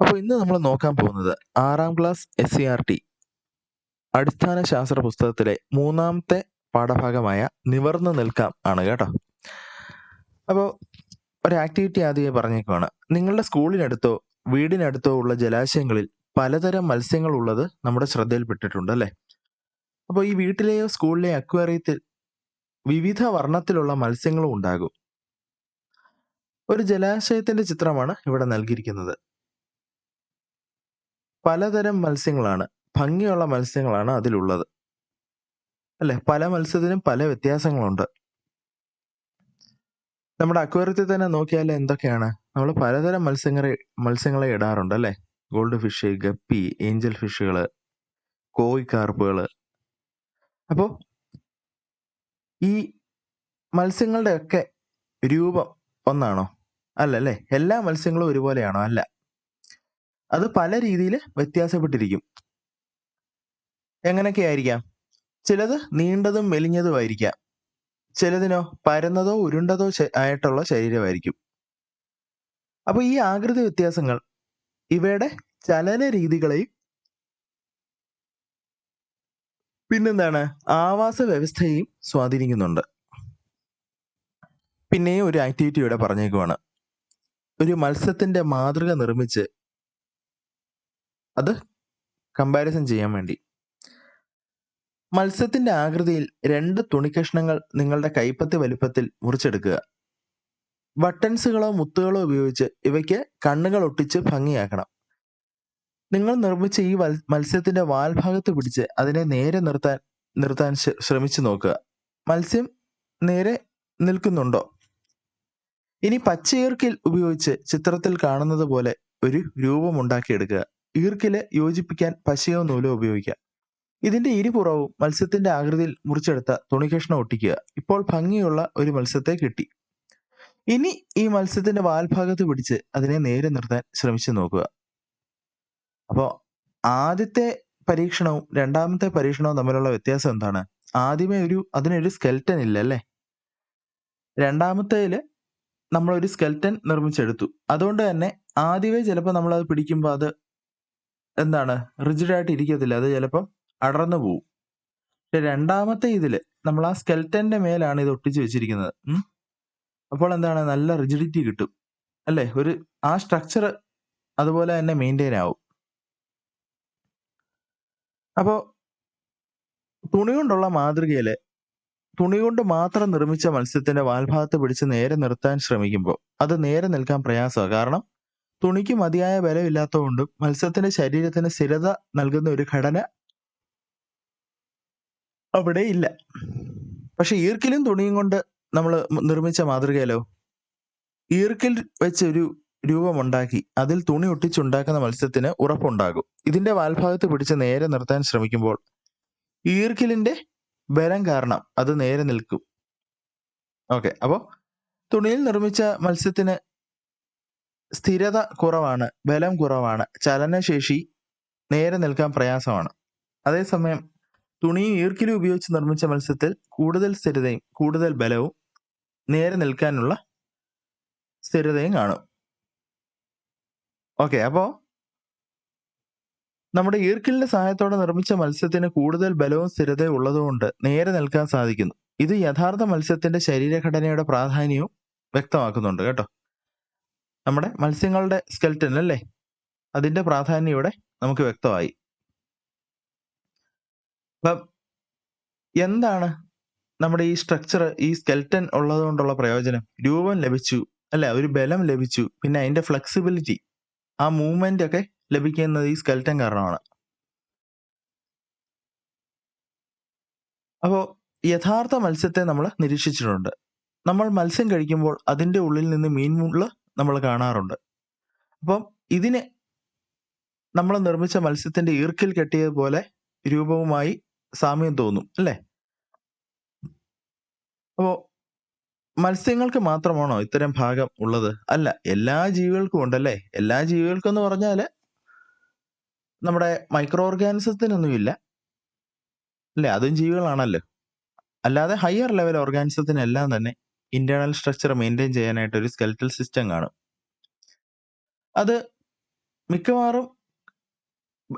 അപ്പോൾ ഇന്ന് നമ്മൾ നോക്കാൻ പോകുന്നത് ആറാം class S C R T അടിസ്ഥാന ശാസ്ത്ര പുസ്തകത്തിലെ മൂന്നാമത്തെ പാഠഭാഗമായ നിവർന്നു നിൽക്കാം ആണ് കേട്ടോ. അപ്പോൾ ഒരു ആക്ടിവിറ്റി ആദ്യമേ പറഞ്ഞേക്കുവാണ്. നിങ്ങളുടെ സ്കൂളിനടുത്തോ വീടിനടുത്തോ ഉള്ള ജലാശയങ്ങളിൽ പലതരം മത്സ്യങ്ങൾ ഉള്ളത് നമ്മുടെ ശ്രദ്ധയിൽപ്പെട്ടിട്ടുണ്ട് അല്ലേ? അപ്പോൾ ഈ വീട്ടിലെയോ സ്കൂളിലെയോ അക്വേറിയത്തിൽ വിവിധ വർണത്തിലുള്ള മത്സ്യങ്ങളും ഉണ്ടാകും. ഒരു ജലാശയത്തിന്റെ ചിത്രമാണ് ഇവിടെ നൽകിയിരിക്കുന്നത്. പലതരം മത്സ്യങ്ങളാണ്. ഭംഗിയുള്ള മത്സ്യങ്ങളാണ് അതിലുള്ളത്. അല്ലെ? പല മത്സ്യത്തിനും പല വ്യത്യാസങ്ങളുണ്ട്. നമ്മുടെ അക്വേറിയത്തിൽ തന്നെ നോക്കിയാൽ എന്തൊക്കെയാണ്? നമ്മൾ പലതരം മത്സ്യങ്ങളെ മത്സ്യങ്ങളെ ഇടാറുണ്ട് അല്ലെ? ഗോൾഡ് ഫിഷ് ഗപ്പി ഏഞ്ചൽ ഫിഷുകൾ കോയി കാർപ്പുകൾ അപ്പോൾ ഈ മത്സ്യങ്ങളുടെ ഒക്കെ രൂപം ഒന്നാണോ? അല്ലല്ലേ എല്ലാ മത്സ്യങ്ങളും ഒരുപോലെയാണോ? അല്ല. അത് പല രീതിയിൽ വ്യത്യാസപ്പെട്ടിരിക്കും. എങ്ങനെയൊക്കെ ആയിരിക്കാം? ചിലത് നീണ്ടതും മെലിഞ്ഞതും ആയിരിക്കാം. ചിലതിനോ പരന്നതോ ഉരുണ്ടതോ ആയിട്ടുള്ള ശരീരമായിരിക്കും. അപ്പോൾ ഈ ആകൃതി വ്യത്യാസങ്ങൾ ഇവയുടെ ചലന രീതികളെയും പിന്നെന്താണ്? ആവാസ വ്യവസ്ഥയെയും സ്വാധീനിക്കുന്നുണ്ട്. പിന്നെയും ഒരു ആക്ടിവിറ്റി ഇവിടെ പറഞ്ഞേക്കുവാണ്. ഒരു മത്സ്യത്തിന്റെ മാതൃക നിർമ്മിച്ച് അത് കമ്പാരിസൺ ചെയ്യാൻ വേണ്ടി. മത്സ്യത്തിന്റെ ആകൃതിയിൽ രണ്ട് തുണിക്കഷ്ണങ്ങൾ നിങ്ങളുടെ കൈപ്പത്തി വലുപ്പത്തിൽ മുറിച്ചെടുക്കുക. ബട്ടൺസുകളോ മുത്തുകളോ ഉപയോഗിച്ച് ഇവയ്ക്ക് കണ്ണുകൾ ഒട്ടിച്ച് ഭംഗിയാക്കണം. നിങ്ങൾ നിർമ്മിച്ച ഈ മത്സ്യത്തിന്റെ വാൽഭാഗത്ത് പിടിച്ച് അതിനെ നേരെ നിർത്താൻ നിർത്താൻ ശ്രമിച്ചു നോക്കുക. മത്സ്യം നേരെ നിൽക്കുന്നുണ്ടോ? ഇനി പച്ചയർക്കിൽ ഉപയോഗിച്ച് ചിത്രത്തിൽ കാണുന്നത് പോലെ ഒരു രൂപം ഉണ്ടാക്കിയെടുക്കുക. ഈർക്കിൽ യോജിപ്പിക്കാൻ പശയോ നൂലോ ഉപയോഗിക്കാം. ഇതിന്റെ ഇരുപുറവും മത്സ്യത്തിന്റെ ആകൃതിയിൽ മുറിച്ചെടുത്ത തുണികഷ്ണം ഒട്ടിക്കുക. ഇപ്പോൾ ഭംഗിയുള്ള ഒരു മത്സ്യത്തെ കിട്ടി. ഇനി ഈ മത്സ്യത്തിന്റെ വാൽഭാഗത്ത് പിടിച്ച് അതിനെ നേരെ നിർത്താൻ ശ്രമിച്ചു നോക്കുക. അപ്പോൾ ആദ്യത്തെ പരീക്ഷണവും രണ്ടാമത്തെ പരീക്ഷണവും തമ്മിലുള്ള വ്യത്യാസം എന്താണ്? ആദ്യമേ ഒരു അതിനൊരു സ്കെൽറ്റൻ ഇല്ല അല്ലേ? രണ്ടാമത്തേൽ നമ്മളൊരു സ്കെൽറ്റൻ നിർമ്മിച്ചെടുത്തു. അതുകൊണ്ട് തന്നെ ആദ്യമേ ചിലപ്പോൾ നമ്മൾ അത് പിടിക്കുമ്പോൾ അത് എന്താണ്? റിജിഡ് ആയിട്ട് ഇരിക്കത്തില്ല. അത് ചിലപ്പോൾ അടർന്നു പോവും. പക്ഷെ രണ്ടാമത്തെ ഇതിൽ നമ്മൾ ആ സ്കെൽറ്റന്റെ മേലാണ് ഇത് ഒട്ടിച്ച് വെച്ചിരിക്കുന്നത്. അപ്പോൾ എന്താണ്? നല്ല റിജിഡിറ്റി കിട്ടും. അല്ലേ? ഒരു ആ സ്ട്രക്ചർ അതുപോലെ തന്നെ മെയിന്റെയിൻ ആവും. അപ്പോൾ തുണി കൊണ്ടുള്ള മാതൃകയിൽ തുണി കൊണ്ട് മാത്രം നിർമ്മിച്ച മത്സ്യത്തിന്റെ വാൽഭാഗത്ത് പിടിച്ച് നേരെ നിർത്താൻ ശ്രമിക്കുമ്പോൾ അത് നേരെ നിൽക്കാൻ പ്രയാസമാണ്. കാരണം തുണിക്ക് മതിയായ ബലമില്ലാത്തതുകൊണ്ടും മത്സ്യത്തിന്റെ ശരീരത്തിന് സ്ഥിരത നൽകുന്ന ഒരു ഘടന അവിടെ ഇല്ല. പക്ഷെ ഈർക്കിലും തുണിയും കൊണ്ട് നമ്മൾ നിർമ്മിച്ച മാതൃകയല്ലോ? ഈർക്കിൽ വെച്ച് ഒരു രൂപമുണ്ടാക്കി അതിൽ തുണി ഒട്ടിച്ചുണ്ടാക്കുന്ന മത്സ്യത്തിന് ഉറപ്പുണ്ടാകും. ഇതിന്റെ വാൽഭാഗത്ത് പിടിച്ച് നേരെ നിർത്താൻ ശ്രമിക്കുമ്പോൾ ഈർക്കിലിന്റെ ബലം കാരണം അത് നേരെ നിൽക്കും. ഓക്കെ അപ്പോ തുണിയിൽ നിർമ്മിച്ച മത്സ്യത്തിന് സ്ഥിരത കുറവാണ് ബലം കുറവാണ് ചലനശേഷി നേരെ നിൽക്കാൻ പ്രയാസമാണ്. അതേസമയം തുണിയും ഈർക്കിലും ഉപയോഗിച്ച് നിർമ്മിച്ച മത്സ്യത്തിൽ കൂടുതൽ സ്ഥിരതയും കൂടുതൽ ബലവും നേരെ നിൽക്കാനുള്ള സ്ഥിരതയും കാണും. ഓക്കെ അപ്പോ നമ്മുടെ ഈർക്കിലിന്റെ സഹായത്തോടെ നിർമ്മിച്ച മത്സ്യത്തിന് കൂടുതൽ ബലവും സ്ഥിരതയും ഉള്ളതുകൊണ്ട് നേരെ നിൽക്കാൻ സാധിക്കുന്നു. ഇത് യഥാർത്ഥ മത്സ്യത്തിന്റെ ശരീരഘടനയുടെ പ്രാധാന്യവും വ്യക്തമാക്കുന്നുണ്ട് കേട്ടോ. നമ്മുടെ മത്സ്യങ്ങളുടെ സ്കെൽറ്റൻ അല്ലേ? അതിന്റെ പ്രാധാന്യം ഇവിടെ നമുക്ക് വ്യക്തമായി. അപ്പം എന്താണ് നമ്മുടെ ഈ സ്ട്രക്ചർ ഈ സ്കെൽറ്റൻ ഉള്ളതുകൊണ്ടുള്ള പ്രയോജനം? രൂപം ലഭിച്ചു അല്ലെ? ഒരു ബലം ലഭിച്ചു പിന്നെ അതിന്റെ ഫ്ലെക്സിബിലിറ്റി ആ മൂവ്മെന്റ് ഒക്കെ ലഭിക്കുന്നത് ഈ സ്കെൽറ്റൻ കാരണമാണ്. അപ്പോൾ യഥാർത്ഥ മത്സ്യത്തെ നമ്മൾ നിരീക്ഷിച്ചിട്ടുണ്ട്. നമ്മൾ മത്സ്യം കഴിക്കുമ്പോൾ അതിന്റെ ഉള്ളിൽ നിന്ന് മീൻമുള്ള നമ്മൾ കാണാറുണ്ട്. അപ്പം ഇതിന് നമ്മൾ നിർമ്മിച്ച മത്സ്യത്തിന്റെ ഈർക്കിൽ കെട്ടിയതുപോലെ രൂപവുമായി സാമ്യം തോന്നും അല്ലേ? അപ്പോ മത്സ്യങ്ങൾക്ക് മാത്രമാണോ ഇത്തരം ഭാഗം ഉള്ളത്? അല്ല എല്ലാ ജീവികൾക്കും ഉണ്ടല്ലേ? എല്ലാ ജീവികൾക്കും എന്ന് പറഞ്ഞാൽ നമ്മുടെ മൈക്രോ ഓർഗാനിസത്തിനൊന്നുമില്ല അല്ലേ? അതും ജീവികളാണല്ലോ. അല്ലാതെ ഹയർ ലെവൽ ഓർഗാനിസത്തിനെല്ലാം തന്നെ ഇന്റേണൽ സ്ട്രക്ചർ മെയിന്റെയിൻ ചെയ്യാനായിട്ട് ഒരു സ്കെൽറ്റൽ സിസ്റ്റം കാണും. അത് മിക്കവാറും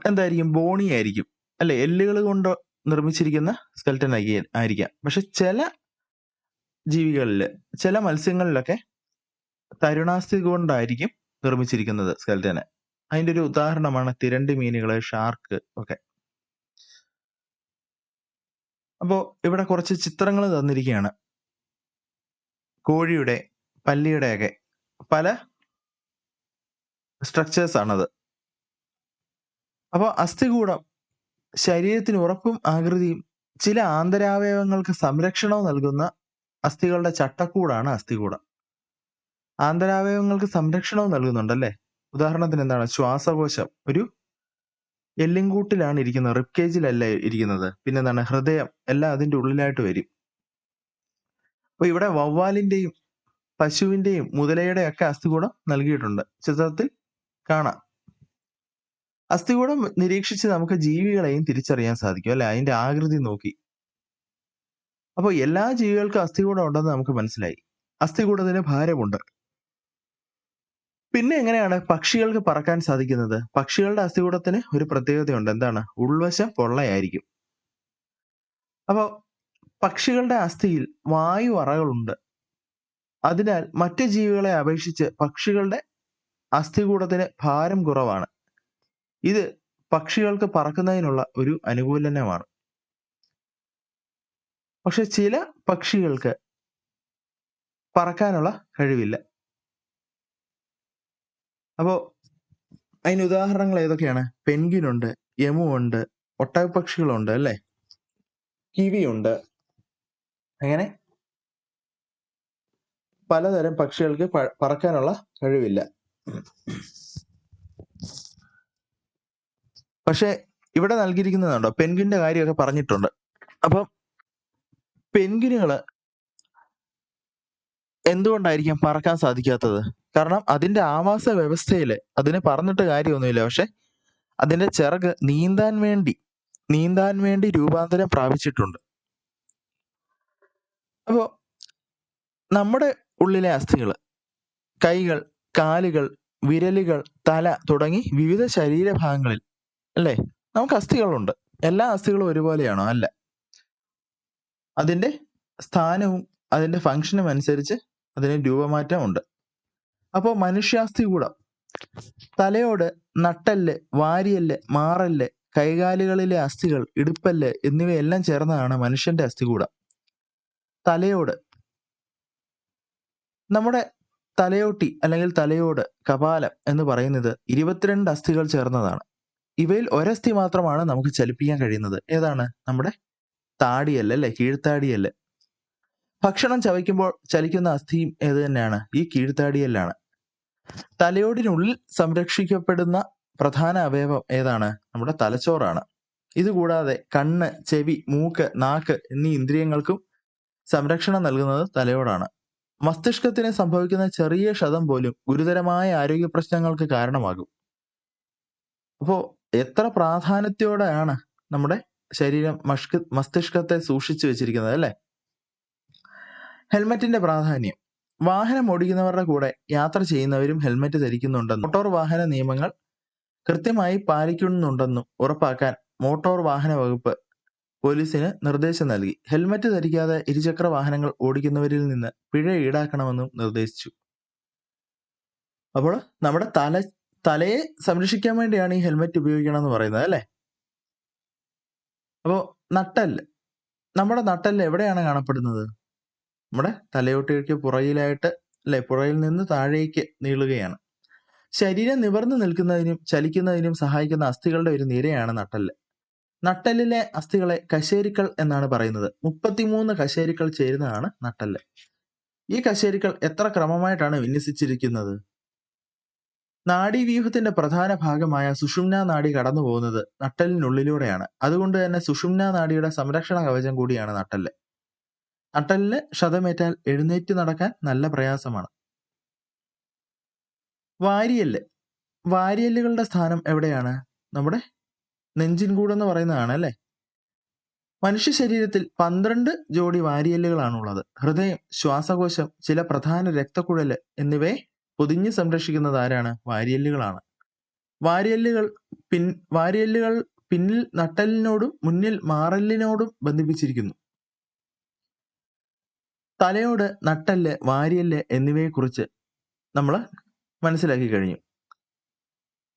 എന്തായിരിക്കും? ബോണി ആയിരിക്കും. അല്ലെ? എല്ലുകൾ കൊണ്ട് നിർമ്മിച്ചിരിക്കുന്ന സ്കെൽറ്റൻ ആയിരിക്കാം. പക്ഷെ ചില ജീവികളിൽ ചില മത്സ്യങ്ങളിലൊക്കെ തരുണാസ്ഥി കൊണ്ടായിരിക്കും നിർമ്മിച്ചിരിക്കുന്നത് സ്കെൽറ്റനെ അതിന്റെ ഒരു ഉദാഹരണമാണ് തിരണ്ടി മീനുകൾ ഷാർക്ക് ഒക്കെ. അപ്പോൾ ഇവിടെ കുറച്ച് ചിത്രങ്ങൾ തന്നിരിക്കുകയാണ്. കോഴിയുടെ പല്ലിയുടെയൊക്കെ പല സ്ട്രക്ചേഴ്സ് ആണത്. അപ്പോൾ അസ്ഥികൂടം ശരീരത്തിന് ഉറപ്പും ആകൃതിയും ചില ആന്തരാവയവങ്ങൾക്ക് സംരക്ഷണവും നൽകുന്ന അസ്ഥികളുടെ ചട്ടക്കൂടാണ് അസ്ഥികൂടം. ആന്തരാവയവങ്ങൾക്ക് സംരക്ഷണവും നൽകുന്നുണ്ടല്ലേ? ഉദാഹരണത്തിന് എന്താണ്? ശ്വാസകോശം. ഒരു എല്ലിൻകൂട്ടിലാണ് ഇരിക്കുന്നത്. റിപ്കേജിലല്ല ഇരിക്കുന്നത്. പിന്നെന്താണ്? ഹൃദയം. എല്ലാം അതിന്റെ ഉള്ളിലായിട്ട് വരും. അപ്പൊ ഇവിടെ വവ്വാലിന്റെയും പശുവിന്റെയും മുതലയുടെ ഒക്കെ അസ്ഥികൂടം നൽകിയിട്ടുണ്ട്. ചിത്രത്തിൽ കാണാം. അസ്ഥികൂടം നിരീക്ഷിച്ച് നമുക്ക് ജീവികളെയും തിരിച്ചറിയാൻ സാധിക്കും അല്ലെ? അതിന്റെ ആകൃതി നോക്കി. അപ്പോൾ എല്ലാ ജീവികൾക്കും അസ്ഥികൂടം ഉണ്ടെന്ന് നമുക്ക് മനസ്സിലായി. അസ്ഥികൂടത്തിന് ഭാരമുണ്ട്. പിന്നെ എങ്ങനെയാണ് പക്ഷികൾക്ക് പറക്കാൻ സാധിക്കുന്നത്? പക്ഷികളുടെ അസ്ഥികൂടത്തിന് ഒരു പ്രത്യേകതയുണ്ട്. എന്താണ്? ഉൾവശം പൊള്ളയായിരിക്കും. അപ്പോൾ പക്ഷികളുടെ അസ്ഥിയിൽ വായു അറകളുണ്ട്. അതിനാൽ മറ്റ് ജീവികളെ അപേക്ഷിച്ച് പക്ഷികളുടെ അസ്ഥികൂടത്തിന് ഭാരം കുറവാണ്. ഇത് പക്ഷികൾക്ക് പറക്കുന്നതിനുള്ള ഒരു അനുകൂലനമാണ്. പക്ഷെ ചില പക്ഷികൾക്ക് പറക്കാനുള്ള കഴിവില്ല. അപ്പോ അതിന് ഉദാഹരണങ്ങൾ ഏതൊക്കെയാണ്? പെൻഗിനുണ്ട് യമു ഉണ്ട് ഒട്ടകപ്പക്ഷികളുണ്ട് അല്ലേ? കിവിയുണ്ട് അങ്ങനെ പലതരം പക്ഷികൾക്ക് പറക്കാനുള്ള കഴിവില്ല. പക്ഷെ ഇവിടെ നൽകിയിരിക്കുന്നതുണ്ടോ? പെൻഗിന്റെ കാര്യമൊക്കെ പറഞ്ഞിട്ടുണ്ട്. അപ്പം പെൻഗിനുകൾ എന്തുകൊണ്ടായിരിക്കും പറക്കാൻ സാധിക്കാത്തത്? കാരണം അതിന്റെ ആവാസ വ്യവസ്ഥയിൽ അതിന് പറഞ്ഞിട്ട് കാര്യമൊന്നുമില്ല. പക്ഷെ അതിന്റെ ചിറക് നീന്താൻ വേണ്ടി നീന്താൻ വേണ്ടി രൂപാന്തരം പ്രാപിച്ചിട്ടുണ്ട്. അപ്പോ നമ്മുടെ ഉള്ളിലെ അസ്ഥികൾ കൈകൾ കാലുകൾ വിരലുകൾ തല തുടങ്ങി വിവിധ ശരീരഭാഗങ്ങളിൽ അല്ലേ? നമുക്ക് അസ്ഥികളുണ്ട്. എല്ലാ അസ്ഥികളും ഒരുപോലെയാണോ? അല്ല. അതിന്റെ സ്ഥാനവും അതിന്റെ ഫംഗ്ഷനും അനുസരിച്ച് അതിന് രൂപമാറ്റം ഉണ്ട് അപ്പോൾ മനുഷ്യാസ്ഥി കൂടം. തലയോട് നട്ടല്ല് വാരിയല്ല് മാറൽ കൈകാലുകളിലെ അസ്ഥികൾ ഇടുപ്പല്ല് എന്നിവയെല്ലാം ചേർന്നതാണ് മനുഷ്യന്റെ അസ്ഥികൂടം തലയോട്. നമ്മുടെ തലയോട്ടി അല്ലെങ്കിൽ തലയോട് കപാലം എന്ന് പറയുന്നത് ഇരുപത്തിരണ്ട് അസ്ഥികൾ ചേർന്നതാണ്. ഇവയിൽ ഒരസ്ഥി മാത്രമാണ് നമുക്ക് ചലിപ്പിക്കാൻ കഴിയുന്നത്. ഏതാണ്? നമ്മുടെ താടിയല്ല അല്ലെ? കീഴ്ത്താടിയല്ല. ഭക്ഷണം ചവയ്ക്കുമ്പോൾ ചലിക്കുന്ന അസ്ഥിയും ഏത് തന്നെയാണ്? ഈ കീഴ്ത്താടിയല്ലാണ്. തലയോടിനുള്ളിൽ സംരക്ഷിക്കപ്പെടുന്ന പ്രധാന അവയവം ഏതാണ്? നമ്മുടെ തലച്ചോറാണ്. ഇതുകൂടാതെ കണ്ണ് ചെവി മൂക്ക് നാക്ക് എന്നീ ഇന്ദ്രിയങ്ങൾക്കും സംരക്ഷണം നൽകുന്നത് തലയോടാണ്. മസ്തിഷ്കത്തിന് സംഭവിക്കുന്ന ചെറിയ ക്ഷതം പോലും ഗുരുതരമായ ആരോഗ്യ പ്രശ്നങ്ങൾക്ക് കാരണമാകും. അപ്പോ എത്ര പ്രാധാന്യത്തോടെയാണ് നമ്മുടെ ശരീരം മഷ്ക മസ്തിഷ്കത്തെ സൂക്ഷിച്ചു വെച്ചിരിക്കുന്നത് അല്ലെ? ഹെൽമെറ്റിന്റെ പ്രാധാന്യം. വാഹനം ഓടിക്കുന്നവരുടെ കൂടെ യാത്ര ചെയ്യുന്നവരും ഹെൽമെറ്റ് ധരിക്കുന്നുണ്ടെന്നും മോട്ടോർ വാഹന നിയമങ്ങൾ കൃത്യമായി പാലിക്കുന്നുണ്ടെന്നും ഉറപ്പാക്കാൻ മോട്ടോർ വാഹന വകുപ്പ് പോലീസിന് നിർദ്ദേശം നൽകി. ഹെൽമറ്റ് ധരിക്കാതെ ഇരുചക്ര വാഹനങ്ങൾ ഓടിക്കുന്നവരിൽ നിന്ന് പിഴ ഈടാക്കണമെന്നും നിർദ്ദേശിച്ചു. അപ്പോൾ നമ്മുടെ തല തലയെ സംരക്ഷിക്കാൻ വേണ്ടിയാണ് ഈ ഹെൽമറ്റ് ഉപയോഗിക്കണം എന്ന് പറയുന്നത് അല്ലേ? അപ്പോ നട്ടൽ നമ്മുടെ നട്ടൽ എവിടെയാണ് കാണപ്പെടുന്നത്? നമ്മുടെ തലയോട്ടിക്ക് പുറകിലായിട്ട് അല്ലെ പുറകിൽ നിന്ന് താഴേക്ക് നീളുകയാണ്. ശരീരം നിവർന്നു നിൽക്കുന്നതിനും ചലിക്കുന്നതിനും സഹായിക്കുന്ന അസ്ഥികളുടെ ഒരു നിരയാണ് നട്ടൽ നട്ടലിലെ അസ്ഥികളെ കശേരിക്കൾ എന്നാണ് പറയുന്നത്. മുപ്പത്തിമൂന്ന് കശേരിക്കൾ ചേരുന്നതാണ് നട്ടൽ ഈ കശേരിക്കൾ എത്ര ക്രമമായിട്ടാണ് വിന്യസിച്ചിരിക്കുന്നത്? നാഡീവ്യൂഹത്തിന്റെ പ്രധാന ഭാഗമായ സുഷുമ്ന നാഡി കടന്നു പോകുന്നത് നട്ടലിനുള്ളിലൂടെയാണ് അതുകൊണ്ട് തന്നെ സുഷുമ്ന നാഡിയുടെ സംരക്ഷണ കവചം കൂടിയാണ് നട്ടൽ നട്ടലിന് ക്ഷതമേറ്റാൽ എഴുന്നേറ്റ് നടക്കാൻ നല്ല പ്രയാസമാണ്. വാരിയൽ വാരിയല്ലുകളുടെ സ്ഥാനം എവിടെയാണ്? നമ്മുടെ നെഞ്ചിൻകൂട് എന്ന് പറയുന്നതാണ് അല്ലേ? മനുഷ്യ ശരീരത്തിൽ പന്ത്രണ്ട് ജോഡി വാരിയല്ലുകളാണുള്ളത്. ഹൃദയം ശ്വാസകോശം ചില പ്രധാന രക്തക്കുഴൽ എന്നിവയെ പൊതിഞ്ഞ് സംരക്ഷിക്കുന്നത് ആരാണ്? വാരിയല്ലുകളാണ്. വാരിയല്ലുകൾ പിൻ വാരിയല്ലുകൾ പിന്നിൽ നട്ടലിനോടും മുന്നിൽ മാറലിനോടും ബന്ധിപ്പിച്ചിരിക്കുന്നു. തലയോട് നട്ടൽ വാരിയൽ എന്നിവയെക്കുറിച്ച് നമ്മൾ മനസ്സിലാക്കി കഴിഞ്ഞു.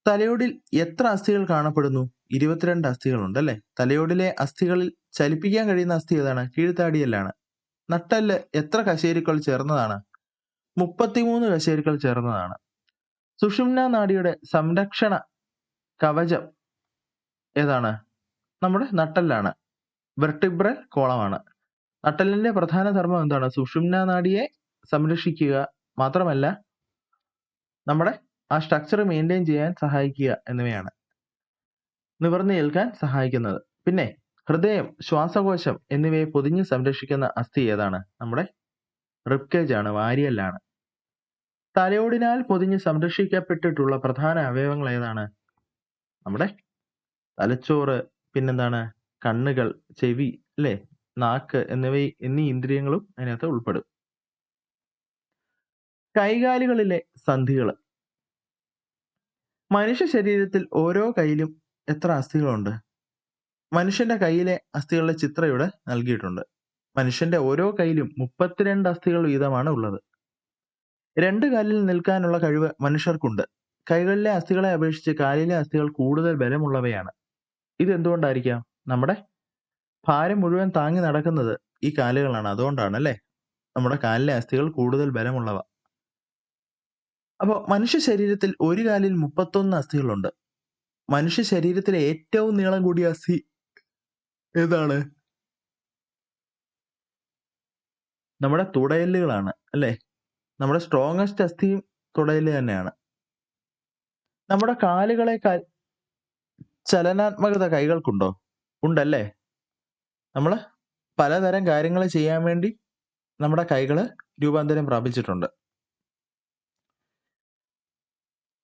തലയോടിൽ എത്ര അസ്ഥികൾ കാണപ്പെടുന്നു? ഇരുപത്തിരണ്ട് അസ്ഥികളുണ്ട് അല്ലെ തലയോടിലെ അസ്ഥികളിൽ ചലിപ്പിക്കാൻ കഴിയുന്ന അസ്ഥി ഏതാണ്? കീഴ്ത്താടിയല്ലാണ്. നട്ടല്ല് എത്ര കശേരുക്കൾ ചേർന്നതാണ്? മുപ്പത്തിമൂന്ന് കശേരുക്കൾ ചേർന്നതാണ്. സുഷുമ്ന നാടിയുടെ സംരക്ഷണ കവചം ഏതാണ്? നമ്മുടെ നട്ടല്ലാണ്. വെർട്ടിബ്രൽ കോളമാണ്. നട്ടലിന്റെ പ്രധാന ധർമ്മം എന്താണ്? സുഷുമ്ന നാടിയെ സംരക്ഷിക്കുക മാത്രമല്ല നമ്മുടെ ആ സ്ട്രക്ചർ മെയിന്റെയിൻ ചെയ്യാൻ സഹായിക്കുക എന്നിവയാണ്. നിവർന്നു നിൽക്കാൻ സഹായിക്കുന്നത്. പിന്നെ ഹൃദയം ശ്വാസകോശം എന്നിവയെ പൊതിഞ്ഞ് സംരക്ഷിക്കുന്ന അസ്ഥി ഏതാണ്? നമ്മുടെ റിപ്കേജ് ആണ് വാരിയല്ലാണ്. തലയോടിനാൽ പൊതിഞ്ഞ് സംരക്ഷിക്കപ്പെട്ടിട്ടുള്ള പ്രധാന അവയവങ്ങൾ ഏതാണ്? നമ്മുടെ തലച്ചോറ് പിന്നെന്താണ്? കണ്ണുകൾ ചെവി അല്ലേ? നാക്ക് എന്നിവ എന്നീ ഇന്ദ്രിയങ്ങളും അതിനകത്ത് ഉൾപ്പെടും. കൈകാലുകളിലെ സന്ധികൾ മനുഷ്യ ശരീരത്തിൽ ഓരോ കൈയിലും എത്ര അസ്ഥികളുണ്ട്? മനുഷ്യന്റെ കയ്യിലെ അസ്ഥികളുടെ ചിത്രം ഇവിടെ നൽകിയിട്ടുണ്ട്. മനുഷ്യന്റെ ഓരോ കയ്യിലും മുപ്പത്തിരണ്ട് അസ്ഥികൾ വീതമാണ് ഉള്ളത്. രണ്ട് കാലിൽ നിൽക്കാനുള്ള കഴിവ് മനുഷ്യർക്കുണ്ട്. കൈകളിലെ അസ്ഥികളെ അപേക്ഷിച്ച് കാലിലെ അസ്ഥികൾ കൂടുതൽ ബലമുള്ളവയാണ്. ഇത് എന്തുകൊണ്ടായിരിക്കാം നമ്മുടെ ഭാരം മുഴുവൻ താങ്ങി നടക്കുന്നത് ഈ കാലുകളാണ്. അതുകൊണ്ടാണ് അല്ലേ നമ്മുടെ കാലിലെ അസ്ഥികൾ കൂടുതൽ ബലമുള്ളവ. അപ്പോൾ മനുഷ്യ ശരീരത്തിൽ ഒരു കാലിൽ മുപ്പത്തൊന്ന് അസ്ഥികളുണ്ട്. മനുഷ്യ ശരീരത്തിലെ ഏറ്റവും നീളം കൂടിയ അസ്ഥി ഏതാണ്? നമ്മുടെ തുടയല്ലുകളാണ് അല്ലേ? നമ്മുടെ സ്ട്രോങ്സ്റ്റ് അസ്ഥിയും തുടയൽ തന്നെയാണ്. നമ്മുടെ കാലുകളെ ചലനാത്മകത കൈകൾക്കുണ്ടോ? ഉണ്ടല്ലേ? നമ്മൾ പലതരം കാര്യങ്ങൾ ചെയ്യാൻ വേണ്ടി നമ്മുടെ കൈകൾ രൂപാന്തരം പ്രാപിച്ചിട്ടുണ്ട്.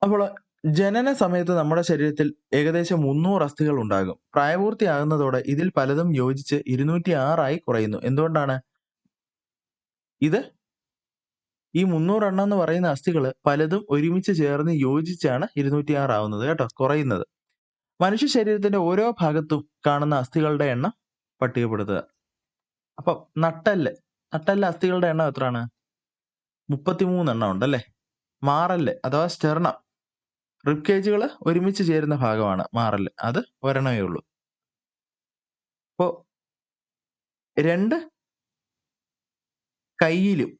അപ്പോൾ ജനന സമയത്ത് നമ്മുടെ ശരീരത്തിൽ ഏകദേശം മുന്നൂറ് അസ്ഥികൾ ഉണ്ടാകും. പ്രായപൂർത്തിയാകുന്നതോടെ ഇതിൽ പലതും യോജിച്ച് ഇരുന്നൂറ്റി ആറായി കുറയുന്നു. എന്തുകൊണ്ടാണ്? ഇത് ഈ മുന്നൂറെണ്ണം എന്ന് പറയുന്ന അസ്ഥികൾ പലതും ഒരുമിച്ച് ചേർന്ന് യോജിച്ചാണ് ഇരുന്നൂറ്റി ആറാവുന്നത് കേട്ടോ കുറയുന്നത്. മനുഷ്യ ശരീരത്തിന്റെ ഓരോ ഭാഗത്തും കാണുന്ന അസ്ഥികളുടെ എണ്ണം പട്ടികപ്പെടുത്തുക. അപ്പൊ നട്ടൽ നട്ടൽ അസ്ഥികളുടെ എണ്ണം എത്രയാണ്? മുപ്പത്തിമൂന്ന് എണ്ണം ഉണ്ടല്ലേ? മാറൽ അഥവാ സ്റ്റെർണം. റിബ്കേജുകൾ ഒരുമിച്ച് ചേരുന്ന ഭാഗമാണ് മാറൽ അത് ഒരെണ്ണമേ ഉള്ളൂ. അപ്പോ രണ്ട് കയ്യിലും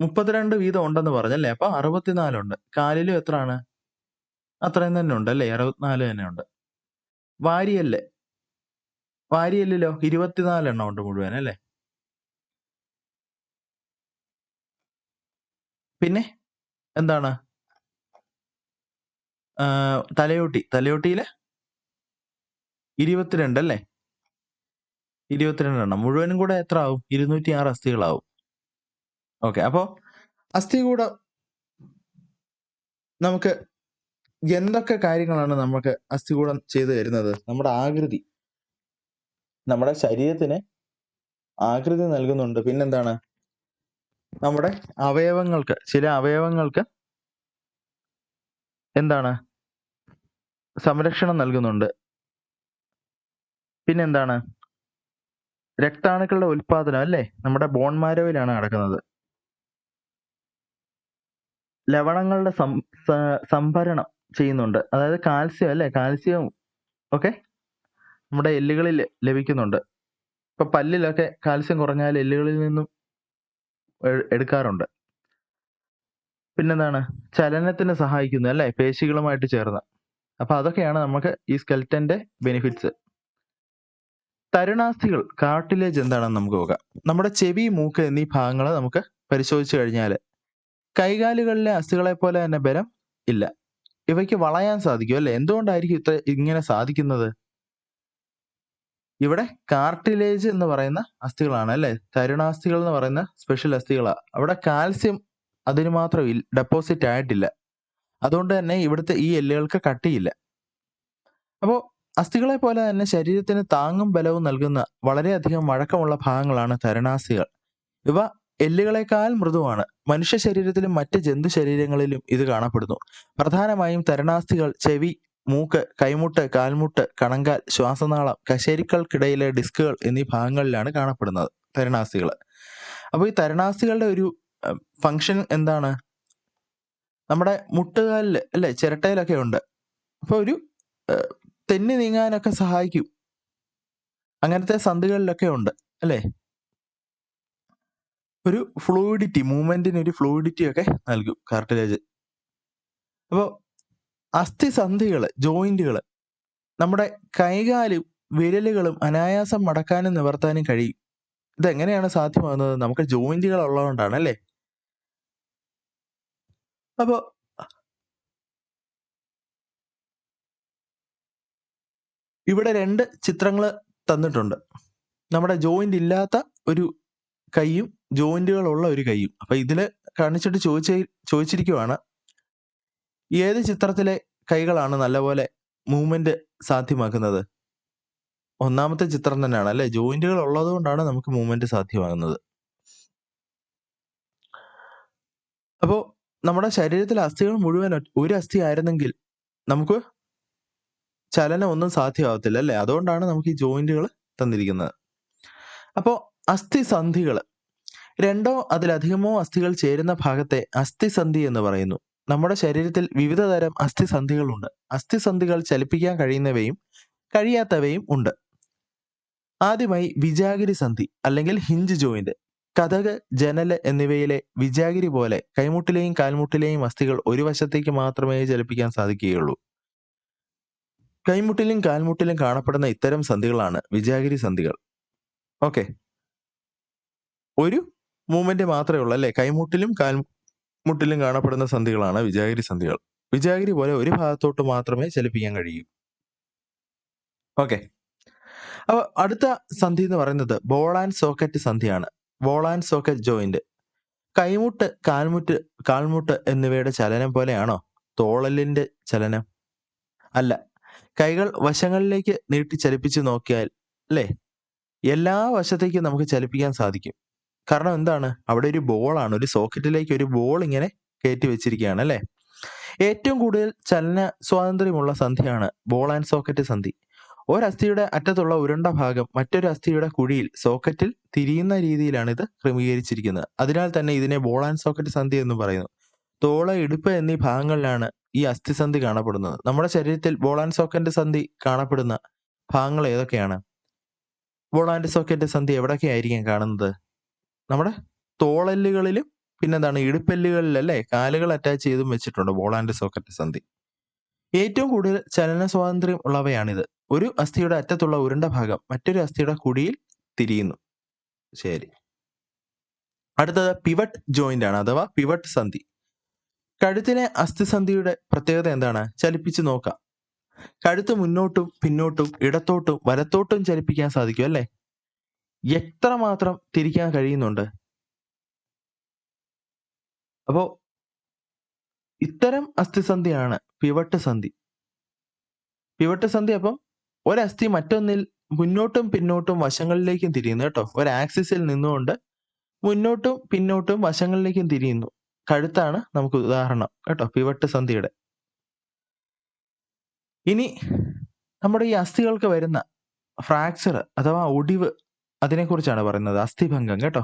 മുപ്പത്തിരണ്ട് വീതം ഉണ്ടെന്ന് പറഞ്ഞല്ലേ? അപ്പൊ അറുപത്തിനാലുണ്ട് കാലിലും എത്രയാണ്? അത്രയും തന്നെ ഉണ്ട് അല്ലേ? അറുപത്തിനാല് തന്നെ ഉണ്ട്. വാരിയല്ലേ. വാരിയല്ലോ ഇരുപത്തിനാല് എണ്ണം ഉണ്ട് മുഴുവൻ അല്ലേ? പിന്നെ എന്താണ്? തലയോട്ടി. തലയോട്ടിയിൽ ഇരുപത്തിരണ്ട് അല്ലേ? ഇരുപത്തിരണ്ട് എണ്ണം മുഴുവനും കൂടെ എത്ര ആവും? ഇരുന്നൂറ്റി ആറ് അസ്ഥികളാവും. ഓക്കെ അപ്പോ അസ്ഥികൂടം നമുക്ക് എന്തൊക്കെ കാര്യങ്ങളാണ് നമുക്ക് അസ്ഥികൂടം ചെയ്തു തരുന്നത്? നമ്മുടെ ആകൃതി. നമ്മുടെ ശരീരത്തിന് ആകൃതി നൽകുന്നുണ്ട്. പിന്നെന്താണ്? നമ്മുടെ അവയവങ്ങൾക്ക്. ചില അവയവങ്ങൾക്ക് എന്താണ്? സംരക്ഷണം നൽകുന്നുണ്ട്. പിന്നെന്താണ്? രക്താണുക്കളുടെ ഉൽപാദനം അല്ലേ? നമ്മുടെ ബോൺമാരോയിലാണ് നടക്കുന്നത്. ലവണങ്ങളുടെ സംഭരണം ചെയ്യുന്നുണ്ട്. അതായത് കാൽസ്യം അല്ലേ? കാൽസ്യം ഒക്കെ നമ്മുടെ എല്ലുകളിൽ ലഭിക്കുന്നുണ്ട്. ഇപ്പൊ പല്ലിലൊക്കെ കാൽസ്യം കുറഞ്ഞാൽ എല്ലുകളിൽ നിന്നും എടുക്കാറുണ്ട്. പിന്നെന്താണ്? ചലനത്തിന് സഹായിക്കുന്നു അല്ലേ? പേശികളുമായിട്ട് ചേർന്ന്. അപ്പൊ അതൊക്കെയാണ് നമുക്ക് ഈ സ്കെൽറ്റന്റെ ബെനിഫിറ്റ്സ്. തരുണാസ്ഥികൾ കാർട്ടിലേജ് എന്താണെന്ന് നമുക്ക് നോക്കാം. നമ്മുടെ ചെവി മൂക്ക് എന്നീ ഭാഗങ്ങൾ നമുക്ക് പരിശോധിച്ചു കഴിഞ്ഞാൽ കൈകാലുകളിലെ അസ്ഥികളെ പോലെ തന്നെ ബലം ഇല്ല. ഇവയ്ക്ക് വളയാൻ സാധിക്കും അല്ലെ? എന്തുകൊണ്ടായിരിക്കും ഇത്ര ഇങ്ങനെ സാധിക്കുന്നത്? ഇവിടെ കാർട്ടിലേജ് എന്ന് പറയുന്ന അസ്ഥികളാണ് അല്ലെ? തരുണാസ്ഥികൾ എന്ന് പറയുന്ന സ്പെഷ്യൽ അസ്ഥികളാണ് അവിടെ കാൽസ്യം അതിന് മാത്രം ഡെപ്പോസിറ്റ് ആയിട്ടില്ല. അതുകൊണ്ട് തന്നെ ഇവിടുത്തെ ഈ എല്ലുകൾക്ക് കട്ടിയില്ല. അപ്പോൾ അസ്ഥികളെ പോലെ തന്നെ ശരീരത്തിന് താങ്ങും ബലവും നൽകുന്ന വളരെയധികം വഴക്കമുള്ള ഭാഗങ്ങളാണ് തരണാസികൾ ഇവ എല്ലുകളെക്കാൾ മൃദുവാണ്. മനുഷ്യ ശരീരത്തിലും മറ്റ് ജന്തു ശരീരങ്ങളിലും ഇത് കാണപ്പെടുന്നു. പ്രധാനമായും തരണാസ്ഥികൾ ചെവി മൂക്ക് കൈമുട്ട് കാൽമുട്ട് കണങ്കാൽ ശ്വാസനാളം കശേരിക്കൾക്കിടയിലെ ഡിസ്കുകൾ എന്നീ ഭാഗങ്ങളിലാണ് കാണപ്പെടുന്നത് തരണാസ്ഥികൾ. അപ്പോൾ ഈ തരണാസ്ഥികളുടെ ഒരു ഫങ്ഷൻ എന്താണ്? നമ്മുടെ മുട്ടുകാലിൽ അല്ലെ ചിരട്ടയിലൊക്കെ ഉണ്ട്. അപ്പോൾ ഒരു തെന്നി നീങ്ങാനൊക്കെ സഹായിക്കും. അങ്ങനത്തെ സന്ധികളിലൊക്കെ ഉണ്ട് അല്ലേ? ഒരു ഫ്ലൂയിഡിറ്റി മൂവ്മെന്റിന് ഒരു ഫ്ലൂയിഡിറ്റി ഒക്കെ നൽകും കാർട്ടിലേജ് അപ്പോൾ അസ്ഥി സന്ധികൾ ജോയിന്റുകൾ നമ്മുടെ കൈകാലും വിരലുകളും അനായാസം മടക്കാനും നിവർത്താനും കഴിയും. ഇതെങ്ങനെയാണ് സാധ്യമാകുന്നത്? നമുക്ക് ജോയിന്റുകൾ ഉള്ളതുകൊണ്ടാണ് അല്ലേ? അപ്പോൾ ഇവിടെ രണ്ട് ചിത്രങ്ങൾ തന്നിട്ടുണ്ട്. നമ്മുടെ ജോയിന്റ് ഇല്ലാത്ത ഒരു കൈയും ജോയിന്റുകൾ ഉള്ള ഒരു കൈയും. അപ്പൊ ഇതിൽ കാണിച്ചിട്ട് ചോദിച്ച ചോദിച്ചിരിക്കുവാണ് ഏത് ചിത്രത്തിലെ കൈകളാണ് നല്ലപോലെ മൂവ്മെന്റ് സാധ്യമാക്കുന്നത്? ഒന്നാമത്തെ ചിത്രം തന്നെയാണ് അല്ലെ? ജോയിന്റുകൾ ഉള്ളത് കൊണ്ടാണ് നമുക്ക് മൂവ്മെന്റ് സാധ്യമാകുന്നത്. അപ്പോൾ നമ്മുടെ ശരീരത്തിലെ അസ്ഥികൾ മുഴുവൻ ഒരു അസ്ഥി ആയിരുന്നെങ്കിൽ നമുക്ക് ചലനം ഒന്നും സാധ്യമാവത്തില്ല അല്ലേ? അതുകൊണ്ടാണ് നമുക്ക് ഈ ജോയിന്റുകൾ തന്നിരിക്കുന്നത്. അപ്പോൾ അസ്ഥി സന്ധികൾ രണ്ടോ അതിലധികമോ അസ്ഥികൾ ചേരുന്ന ഭാഗത്തെ അസ്ഥിസന്ധി എന്ന് പറയുന്നു. നമ്മുടെ ശരീരത്തിൽ വിവിധ തരം അസ്ഥിസന്ധികളുണ്ട്. അസ്ഥിസന്ധികൾ ചലിപ്പിക്കാൻ കഴിയുന്നവയും കഴിയാത്തവയും ഉണ്ട്. ആദ്യമായി വിജാഗിരി സന്ധി അല്ലെങ്കിൽ ഹിഞ്ച് ജോയിന്റ്. കഥക് ജനൽ എന്നിവയിലെ വിജാഗിരി പോലെ കൈമുട്ടിലെയും കാൽമുട്ടിലെയും അസ്ഥികൾ ഒരു വശത്തേക്ക് മാത്രമേ ചലിപ്പിക്കാൻ സാധിക്കുകയുള്ളൂ. കൈമുട്ടിലും കാൽമുട്ടിലും കാണപ്പെടുന്ന ഇത്തരം സന്ധികളാണ് വിജാഗിരി സന്ധികൾ. ഓക്കെ. ഒരു മൂവ്മെന്റ് മാത്രമേ ഉള്ളൂ അല്ലെ? കൈമുട്ടിലും കാൽമുട്ടിലും കാണപ്പെടുന്ന സന്ധികളാണ് വിജാഗിരി സന്ധികൾ. വിജാഗിരി പോലെ ഒരു ഭാഗത്തോട്ട് മാത്രമേ ചലിപ്പിക്കാൻ കഴിയൂ. ഓക്കെ. അപ്പൊ അടുത്ത സന്ധി എന്ന് പറയുന്നത് ball and socket സന്ധിയാണ്. Ball and socket joint. കൈമുട്ട് കാൽമുട്ട് കാൽമുട്ട് എന്നിവയുടെ ചലനം പോലെയാണോ തോളലിന്റെ ചലനം? അല്ല കൈകൾ വശങ്ങളിലേക്ക് നീട്ടി ചലിപ്പിച്ച് നോക്കിയാൽ അല്ലേ? എല്ലാ വശത്തേക്കും നമുക്ക് ചലിപ്പിക്കാൻ സാധിക്കും. കാരണം എന്താണ്? അവിടെ ഒരു ബോളാണ് ഒരു സോക്കറ്റിലേക്ക് ഒരു ബോൾ ഇങ്ങനെ കയറ്റി വെച്ചിരിക്കുകയാണ് അല്ലേ? ഏറ്റവും കൂടുതൽ ചലന സ്വാതന്ത്ര്യമുള്ള സന്ധിയാണ് ബോൾ ആൻഡ് സോക്കറ്റ് സന്ധി. ഒരസ്ഥിയുടെ അറ്റത്തുള്ള ഉരുണ്ട ഭാഗം മറ്റൊരു അസ്ഥിയുടെ കുഴിയിൽ സോക്കറ്റിൽ തിരിയുന്ന രീതിയിലാണ് ഇത് ക്രമീകരിച്ചിരിക്കുന്നത്. അതിനാൽ തന്നെ ഇതിനെ ബോൾ ആൻഡ് സോക്കറ്റ് സന്ധി എന്ന് പറയുന്നു. തോള ഇടുപ്പ് എന്നീ ഭാഗങ്ങളിലാണ് ഈ അസ്ഥിസന്ധി കാണപ്പെടുന്നത്. നമ്മുടെ ശരീരത്തിൽ ബോൾ ആൻഡ് സോക്കറ്റ് സന്ധി കാണപ്പെടുന്ന ഭാഗങ്ങൾ ഏതൊക്കെയാണ്? ബോൾ ആൻഡ് സോക്കറ്റ് സന്ധി എവിടെയൊക്കെയായിരിക്കും കാണുന്നത്? നമ്മുടെ തോളല്ലുകളിലും പിന്നെന്താണ് ഇടുപ്പെല്ലുകളിലല്ലേ കാലുകൾ അറ്റാച്ച് ചെയ്തും വെച്ചിട്ടുണ്ട് ബോൾ ആൻഡ് സോക്കറ്റ് സന്ധി. ഏറ്റവും കൂടുതൽ ചലന സ്വാതന്ത്ര്യം ഉള്ളവയാണിത്. ഒരു അസ്ഥിയുടെ അറ്റത്തുള്ള ഉരുണ്ട ഭാഗം മറ്റൊരു അസ്ഥിയുടെ കുടിയിൽ തിരിയുന്നു. ശരി. അടുത്തത് പിവട്ട് ജോയിന്റ് ആണ് അഥവാ പിവട്ട് സന്ധി. കഴുത്തിലെ അസ്ഥിസന്ധിയുടെ പ്രത്യേകത എന്താണ്? ചലിപ്പിച്ച് നോക്കാം. കഴുത്ത് മുന്നോട്ടും പിന്നോട്ടും ഇടത്തോട്ടും വലത്തോട്ടും ചലിപ്പിക്കാൻ സാധിക്കും അല്ലേ? എത്രമാത്രം തിരിക്കാൻ കഴിയുന്നുണ്ട്? അപ്പോ ഇത്തരം അസ്ഥിസന്ധിയാണ് പിവട്ട് സന്ധി. പിവട്ട് സന്ധി അപ്പം ഒരസ്ഥി മറ്റൊന്നിൽ മുന്നോട്ടും പിന്നോട്ടും വശങ്ങളിലേക്കും തിരിയുന്നു കേട്ടോ. ഒരു ആക്സിസിൽ നിന്നുകൊണ്ട് മുന്നോട്ടും പിന്നോട്ടും വശങ്ങളിലേക്കും തിരിയുന്നു. കഴുത്താണ് നമുക്ക് ഉദാഹരണം കേട്ടോ പിവട്ട് സന്ധിയുടെ. ഇനി നമ്മുടെ ഈ അസ്ഥികൾക്ക് വരുന്ന ഫ്രാക്ചർ അഥവാ ഒടിവ് അതിനെക്കുറിച്ചാണ് പറയുന്നത് അസ്ഥിഭംഗം കേട്ടോ.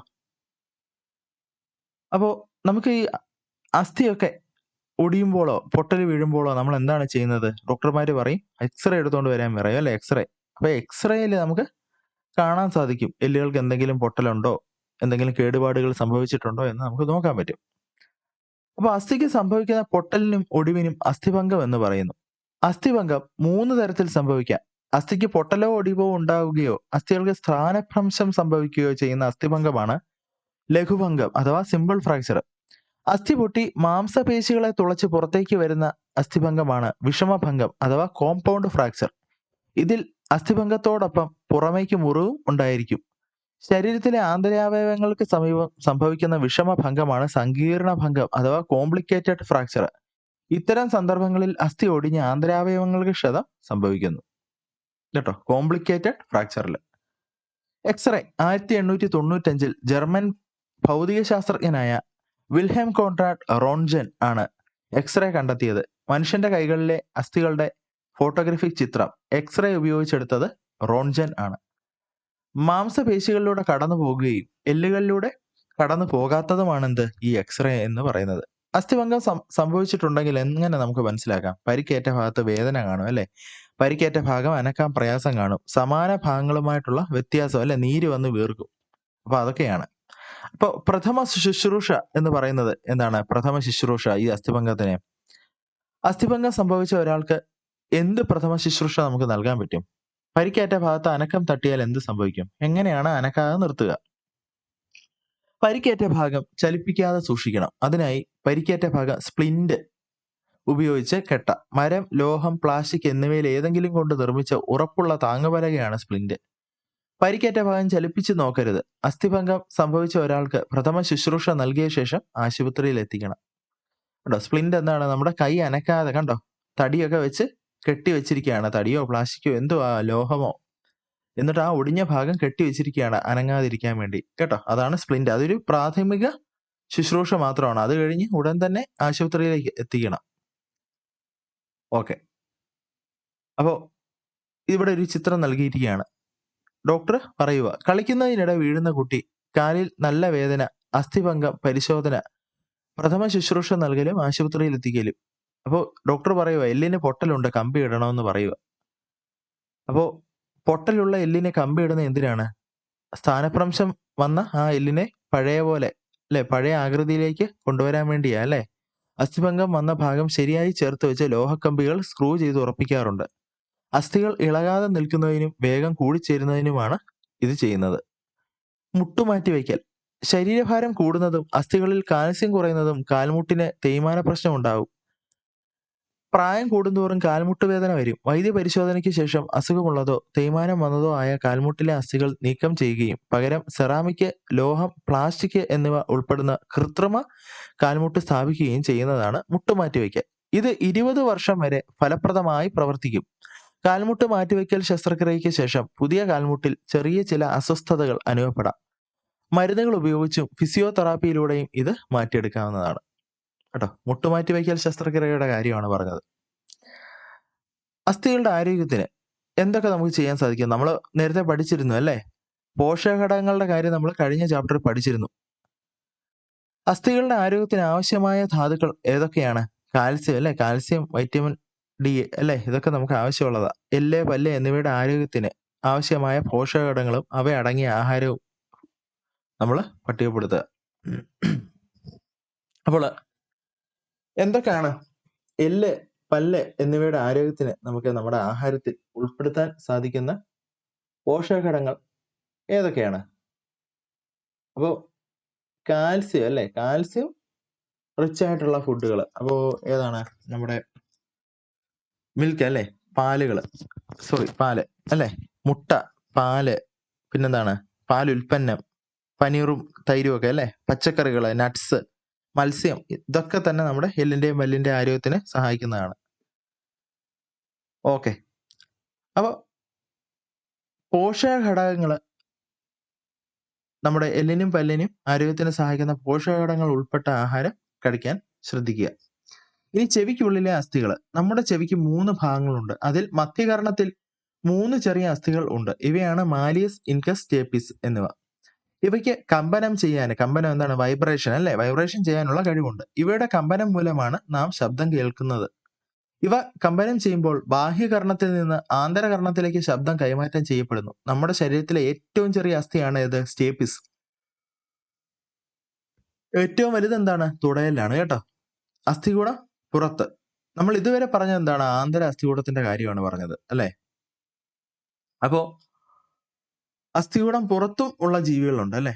അപ്പോ നമുക്ക് ഈ അസ്ഥിയൊക്കെ ഒടിയുമ്പോഴോ പൊട്ടൽ വീഴുമ്പോഴോ നമ്മൾ എന്താണ് ചെയ്യുന്നത്? ഡോക്ടർമാർ പറയും എക്സ്റേ എടുത്തുകൊണ്ട് വരാൻ പറയും അല്ലെ? എക്സ്റേ അപ്പൊ എക്സ്റേയിൽ നമുക്ക് കാണാൻ സാധിക്കും എല്ലുകൾക്ക് എന്തെങ്കിലും പൊട്ടലുണ്ടോ? എന്തെങ്കിലും കേടുപാടുകൾ സംഭവിച്ചിട്ടുണ്ടോ എന്ന് നമുക്ക് നോക്കാൻ പറ്റും. അപ്പൊ അസ്ഥിക്ക് സംഭവിക്കുന്ന പൊട്ടലിനും ഒടിവിനും അസ്ഥിഭംഗം എന്ന് പറയുന്നു. അസ്ഥിഭംഗം മൂന്ന് തരത്തിൽ സംഭവിക്കാം. അസ്ഥിക്ക് പൊട്ടലോ ഒടിവോ ഉണ്ടാവുകയോ അസ്ഥികൾക്ക് സ്ഥാനഭ്രംശം സംഭവിക്കുകയോ ചെയ്യുന്ന അസ്ഥിഭംഗമാണ് ലഘുഭംഗം അഥവാ സിമ്പിൾ ഫ്രാക്ചർ. അസ്ഥി പൊട്ടി മാംസപേശികളെ തുളച്ച് പുറത്തേക്ക് വരുന്ന അസ്ഥിഭംഗമാണ് വിഷമഭംഗം അഥവാ കോമ്പൗണ്ട് ഫ്രാക്ചർ ഇതിൽ അസ്ഥിഭംഗത്തോടൊപ്പം പുറമേക്ക് മുറിവും ഉണ്ടായിരിക്കും. ശരീരത്തിലെ ആന്തരാവയവങ്ങൾക്ക് സമീപം സംഭവിക്കുന്ന വിഷമഭംഗമാണ് സങ്കീർണ ഭംഗം അഥവാ കോംപ്ലിക്കേറ്റഡ് ഫ്രാക്ചർ ഇത്തരം സന്ദർഭങ്ങളിൽ അസ്ഥി ഒടിഞ്ഞ് ആന്തരാവയവങ്ങൾക്ക് ക്ഷതം സംഭവിക്കുന്നു. കേട്ടോ? കോംപ്ലിക്കേറ്റഡ് ഫ്രാക്ചറിൽ എക്സ്റേ ആയിരത്തി എണ്ണൂറ്റി തൊണ്ണൂറ്റഞ്ചിൽ ജർമ്മൻ ഭൗതികശാസ്ത്രജ്ഞനായ വിൽഹെം കോൺട്രാഡ് റോൺജൻ ആണ് എക്സ്റേ കണ്ടെത്തിയത്. മനുഷ്യന്റെ കൈകളിലെ അസ്ഥികളുടെ ഫോട്ടോഗ്രാഫിക് ചിത്രം എക്സ്റേ ഉപയോഗിച്ചെടുത്തത് റോൺജൻ ആണ്. മാംസപേശികളിലൂടെ കടന്നു പോകുകയും എല്ലുകളിലൂടെ കടന്നു പോകാത്തതുമാണ് എന്ത് ഈ എക്സ്റേ എന്ന് പറയുന്നത്. അസ്ഥിഭംഗം സംഭവിച്ചിട്ടുണ്ടെങ്കിൽ എങ്ങനെ നമുക്ക് മനസ്സിലാക്കാം? പരിക്കേറ്റ ഭാഗത്ത് വേദന കാണും അല്ലെ? പരിക്കേറ്റ ഭാഗം അനക്കാൻ പ്രയാസം കാണും. സമാന ഭാഗങ്ങളുമായിട്ടുള്ള വ്യത്യാസം അല്ലെ? നീര് വന്ന് വീർക്കും. അപ്പൊ അതൊക്കെയാണ്. അപ്പൊ പ്രഥമ ശുശ്രൂഷ എന്ന് പറയുന്നത് എന്താണ്? പ്രഥമ ശുശ്രൂഷ ഈ അസ്ഥിഭംഗത്തിനെ അസ്ഥിഭംഗം സംഭവിച്ച ഒരാൾക്ക് എന്ത് പ്രഥമ ശുശ്രൂഷ നമുക്ക് നൽകാൻ പറ്റും? പരിക്കേറ്റ ഭാഗത്ത് അനക്കം തട്ടിയാൽ എന്ത് സംഭവിക്കും? എങ്ങനെയാണ് അനക്കാതെ നിർത്തുക? പരിക്കേറ്റ ഭാഗം ചലിപ്പിക്കാതെ സൂക്ഷിക്കണം. അതിനായി പരിക്കേറ്റ ഭാഗം സ്പ്ലിന്റ് ഉപയോഗിച്ച് കെട്ട. മരം ലോഹം പ്ലാസ്റ്റിക് എന്നിവയിൽ ഏതെങ്കിലും കൊണ്ട് നിർമ്മിച്ച ഉറപ്പുള്ള താങ്ങുപലകയാണ് സ്പ്ലിന്റ് പരിക്കേറ്റ ഭാഗം ചലിപ്പിച്ച് നോക്കരുത്. അസ്ഥിഭംഗം സംഭവിച്ച ഒരാൾക്ക് പ്രഥമ ശുശ്രൂഷ നൽകിയ ശേഷം ആശുപത്രിയിൽ എത്തിക്കണം. കണ്ടോ? സ്പ്ലിന്റ് എന്താണ്? നമ്മുടെ കൈ അനക്കാതെ കണ്ടോ? തടിയൊക്കെ വെച്ച് കെട്ടി വെച്ചിരിക്കുകയാണ്. തടിയോ പ്ലാസ്റ്റിക്കോ എന്തോ ആ ലോഹമോ? എന്നിട്ട് ആ ഒടിഞ്ഞ ഭാഗം കെട്ടി വെച്ചിരിക്കുകയാണ് അനങ്ങാതിരിക്കാൻ വേണ്ടി. കേട്ടോ? അതാണ് സ്പ്ലിന്റ് അതൊരു പ്രാഥമിക ശുശ്രൂഷ മാത്രമാണ്. അത് കഴിഞ്ഞ് ഉടൻ തന്നെ ആശുപത്രിയിലേക്ക് എത്തിക്കണം. ഓക്കെ. അപ്പോ ഇവിടെ ഒരു ചിത്രം നൽകിയിരിക്കുകയാണ്. ഡോക്ടർ പറയുക കളിക്കുന്നതിനിടെ വീഴുന്ന കുട്ടി കാലിൽ നല്ല വേദന അസ്ഥിഭംഗം പരിശോധന പ്രഥമ ശുശ്രൂഷ നൽകലും ആശുപത്രിയിൽ എത്തിക്കലും. അപ്പോൾ ഡോക്ടർ പറയുക എല്ലിന് പൊട്ടലുണ്ട് കമ്പി ഇടണമെന്ന് പറയുക. അപ്പോൾ പൊട്ടലുള്ള എല്ലിനെ കമ്പി ഇടുന്ന എന്തിനാണ്? സ്ഥാനഭ്രംശം വന്ന ആ എല്ലിനെ പഴയ പോലെ അല്ലെ? പഴയ ആകൃതിയിലേക്ക് കൊണ്ടുവരാൻ വേണ്ടിയാ അല്ലെ? അസ്ഥിഭംഗം വന്ന ഭാഗം ശരിയായി ചേർത്ത് വെച്ച് ലോഹക്കമ്പികൾ സ്ക്രൂ ചെയ്ത് ഉറപ്പിക്കാറുണ്ട്. അസ്ഥികൾ ഇളകാതെ നിൽക്കുന്നതിനും വേഗം കൂടിച്ചേരുന്നതിനുമാണ് ഇത് ചെയ്യുന്നത്. മുട്ടുമാറ്റി വയ്ക്കൽ. ശരീരഭാരം കൂടുന്നതും അസ്ഥികളിൽ കാൽസ്യം കുറയുന്നതും കാൽമുട്ടിന് തേയ്മാന പ്രശ്നം ഉണ്ടാകും. പ്രായം കൂടുന്തോറും കാൽമുട്ട് വേദന വരും. വൈദ്യ പരിശോധനയ്ക്ക് ശേഷം അസുഖമുള്ളതോ തേയ്മാനം വന്നതോ ആയ കാൽമുട്ടിലെ അസ്ഥികൾ നീക്കം ചെയ്യുകയും പകരം സെറാമിക് ലോഹം പ്ലാസ്റ്റിക് എന്നിവ ഉൾപ്പെടുന്ന കൃത്രിമ കാൽമുട്ട് സ്ഥാപിക്കുകയും ചെയ്യുന്നതാണ് മുട്ടുമാറ്റിവയ്ക്കൽ ഇത് ഇരുപത് വർഷം വരെ ഫലപ്രദമായി പ്രവർത്തിക്കും. കാൽമുട്ട് മാറ്റിവെക്കൽ ശസ്ത്രക്രിയയ്ക്ക് ശേഷം പുതിയ കാൽമുട്ടിൽ ചെറിയ ചില അസ്വസ്ഥതകൾ അനുഭവപ്പെടാം. മരുന്നുകൾ ഉപയോഗിച്ചും ഫിസിയോതെറാപ്പിയിലൂടെയും ഇത് മാറ്റിയെടുക്കാവുന്നതാണ്. കേട്ടോ മുട്ടുമാറ്റിവെക്കൽ ശസ്ത്രക്രിയയുടെ കാര്യമാണ് പറഞ്ഞത്. അസ്ഥികളുടെ ആരോഗ്യത്തിന് എന്തൊക്കെ നമുക്ക് ചെയ്യാൻ സാധിക്കും? നമ്മൾ നേരത്തെ പഠിച്ചിരുന്നു അല്ലേ? പോഷകഘടകങ്ങളുടെ കാര്യം നമ്മൾ കഴിഞ്ഞ ചാപ്റ്ററിൽ പഠിച്ചിരുന്നു. അസ്ഥികളുടെ ആരോഗ്യത്തിന് ആവശ്യമായ ധാതുക്കൾ ഏതൊക്കെയാണ്? കാൽസ്യം അല്ലെ? കാൽസ്യം വൈറ്റമിൻ ഡി അല്ലെ? ഇതൊക്കെ നമുക്ക് ആവശ്യമുള്ളതാ. എല്ല് പല്ല് എന്നിവയുടെ ആരോഗ്യത്തിന് ആവശ്യമായ പോഷകഘടകങ്ങളും അവ അടങ്ങിയ ആഹാരവും നമ്മൾ പട്ടികപ്പെടുത്തുക. അപ്പോൾ എന്തൊക്കെയാണ്? എല്ല് പല്ല് എന്നിവയുടെ ആരോഗ്യത്തിന് നമുക്ക് നമ്മുടെ ആഹാരത്തിൽ ഉൾപ്പെടുത്താൻ സാധിക്കുന്ന പോഷകഘടകങ്ങൾ ഏതൊക്കെയാണ്? അപ്പോൾ കാൽസ്യം അല്ലേ? കാൽസ്യം റിച്ച് ആയിട്ടുള്ള ഫുഡുകൾ അപ്പോൾ ഏതാണ് നമ്മുടെ മിൽക്ക് അല്ലേ? പാലുകൾ സോറി പാൽ. അല്ലേ? മുട്ട പാൽ. പിന്നെന്താണ്? പാലുൽപ്പന്നം പനീറും തൈരും ഒക്കെ അല്ലേ? പച്ചക്കറികൾ നട്ട്സ് മത്സ്യം ഇതൊക്കെ തന്നെ നമ്മുടെ എല്ലിന്റെയും പല്ലിന്റെ ആരോഗ്യത്തിന് സഹായിക്കുന്നതാണ്. ഓക്കെ. അപ്പോൾ പോഷക ഘടകങ്ങൾ നമ്മുടെ എല്ലിനും പല്ലിനും ആരോഗ്യത്തിന് സഹായിക്കുന്ന പോഷക ഘടകങ്ങൾ ഉൾപ്പെട്ട ആഹാരം കഴിക്കാൻ ശ്രദ്ധിക്കുക. ഇനി ചെവിക്കുള്ളിലെ അസ്ഥികൾ നമ്മുടെ ചെവിക്ക് മൂന്ന് ഭാഗങ്ങളുണ്ട്. അതിൽ മധ്യകർണത്തിൽ മൂന്ന് ചെറിയ അസ്ഥികൾ ഉണ്ട്. ഇവയാണ് മാലിയസ് ഇൻകസ് ടേപ്പിസ് എന്നിവ. ഇവയ്ക്ക് കമ്പനം ചെയ്യാൻ കമ്പനം എന്താണ്? വൈബ്രേഷൻ അല്ലെ? വൈബ്രേഷൻ ചെയ്യാനുള്ള കഴിവുണ്ട്. ഇവയുടെ കമ്പനം മൂലമാണ് നാം ശബ്ദം കേൾക്കുന്നത്. ഇവ കമ്പനം ചെയ്യുമ്പോൾ ബാഹ്യകർണത്തിൽ നിന്ന് ആന്തരകർണത്തിലേക്ക് ശബ്ദം കൈമാറ്റം ചെയ്യപ്പെടുന്നു. നമ്മുടെ ശരീരത്തിലെ ഏറ്റവും ചെറിയ അസ്ഥിയാണ് ഇത് സ്റ്റേപ്പിസ് ഏറ്റവും വലുത് എന്താണ്? തുടയലാണ് കേട്ടോ. അസ്ഥികൂടം പുറത്ത്. നമ്മൾ ഇതുവരെ പറഞ്ഞത് എന്താണ്? ആന്തര അസ്ഥികൂടത്തിന്റെ കാര്യമാണ് പറഞ്ഞത് അല്ലെ? അപ്പോ അസ്ഥികൂടം പുറത്തും ഉള്ള ജീവികളുണ്ട് അല്ലെ?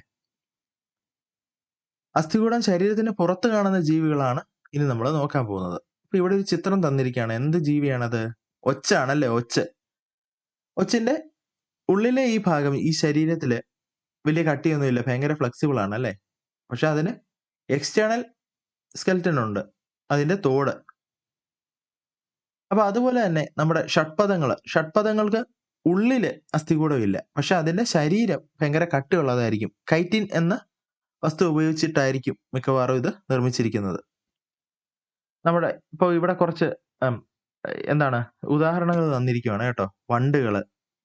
അസ്ഥികൂടം ശരീരത്തിന് പുറത്ത് കാണുന്ന ജീവികളാണ് ഇനി നമ്മൾ നോക്കാൻ പോകുന്നത്. അപ്പൊ ഇവിടെ ഒരു ചിത്രം തന്നിരിക്കുകയാണ്. എന്ത് ജീവിയാണത്? ഒച്ചാണല്ലേ ഒച്ച്. ഒച്ചിന്റെ ഉള്ളിലെ ഈ ഭാഗം ഈ ശരീരത്തിൽ വലിയ കട്ടിയൊന്നുമില്ല ഭയങ്കര ഫ്ലെക്സിബിൾ ആണ് അല്ലെ? പക്ഷെ അതിന് എക്സ്റ്റേണൽ സ്കെൽറ്റൻ ഉണ്ട്. അതിന്റെ തോട്. അപ്പൊ അതുപോലെ തന്നെ നമ്മുടെ ഷഡ്പദങ്ങൾ. ഷഡ്പദങ്ങൾക്ക് ഉള്ളിൽ അസ്ഥികൂടം ഇല്ല പക്ഷെ അതിന്റെ ശരീരം ഭയങ്കര കട്ടിയുള്ളതായിരിക്കും. കൈറ്റിൻ എന്ന വസ്തു ഉപയോഗിച്ചിട്ടായിരിക്കും മിക്കവാറും ഇത് നിർമ്മിച്ചിരിക്കുന്നത്. നമ്മുടെ ഇപ്പോൾ ഇവിടെ കുറച്ച് എന്താണ് ഉദാഹരണങ്ങൾ തന്നിരിക്കുകയാണ് കേട്ടോ. വണ്ടുകൾ